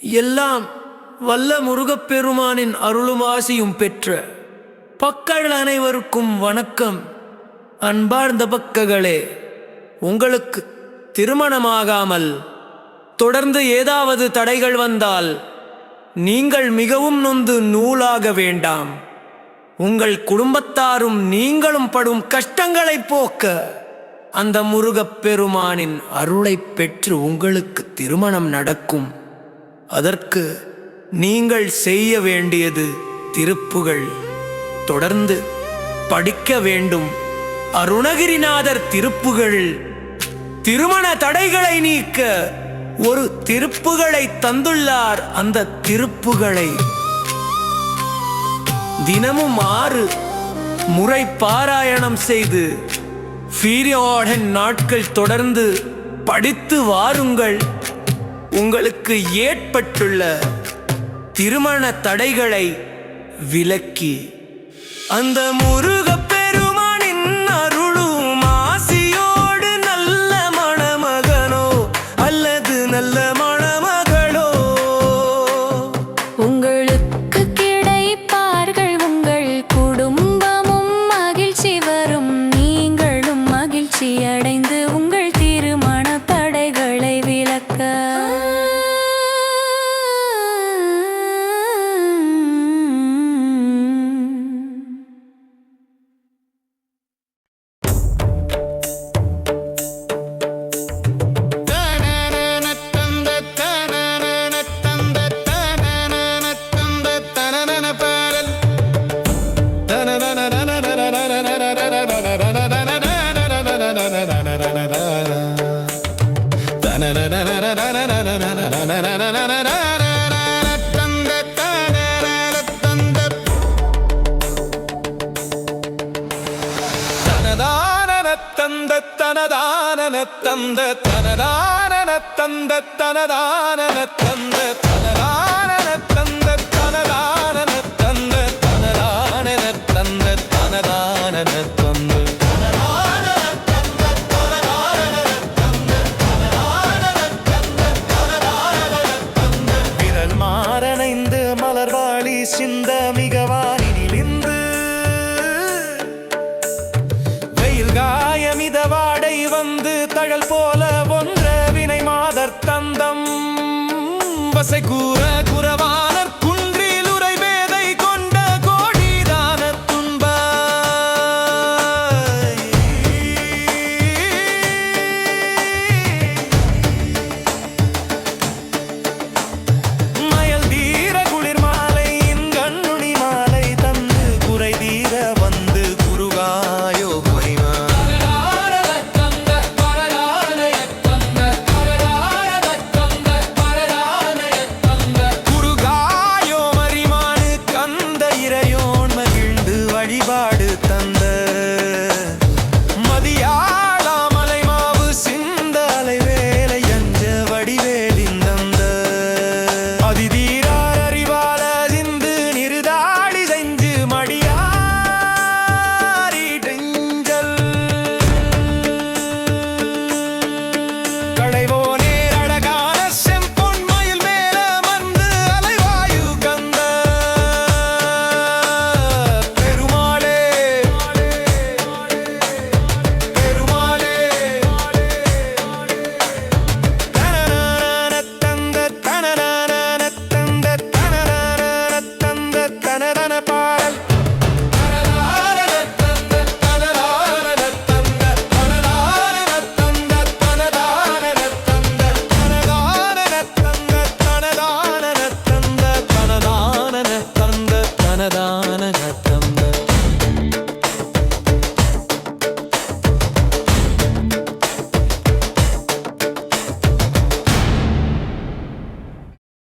எல்லாம் வல்ல முருகப்பெருமானின் அருளும் ஆசியும் பெற்ற பக்கள் அனைவருக்கும் வணக்கம். அன்பார்ந்த பக்கங்களே உங்களுக்கு திருமணமாகாமல் தொடர்ந்து ஏதாவது தடைகள் வந்தால் நீங்கள் மிகவும் நொந்து நூலாக வேண்டாம். உங்கள் குடும்பத்தாரும் நீங்களும் படும் கஷ்டங்களைப் போக்க அந்த முருகப்பெருமானின் அருளைப் பெற்று உங்களுக்கு திருமணம் நடக்கும். அதற்கு நீங்கள் செய்ய வேண்டியது திருப்புகள். தொடர்ந்து படிக்க வேண்டும். அருணகிரிநாதர் திருப்புகள். திருமண தடைகளை நீக்க ஒரு திருப்புகளை தந்துள்ளார் அந்த திருப்புகளை. தினமும் ஆறு முறை பாராயணம் செய்து பீரியாடன் நாட்கள் தொடர்ந்து படித்து வாருங்கள். உங்களுக்கு ஏற்பட்டுள்ள திருமண தடைகளை விலக்கி. அந்த முருகப் தந்த தனதான தந்த தனதான தந்த தனதானன தந்த. சிந்த மிகவானிலிந்து வெயில் காயமித வாடை வந்து தழல் போல ஒன்ற வினை மாதர் தந்தம். வசை கூற குறவா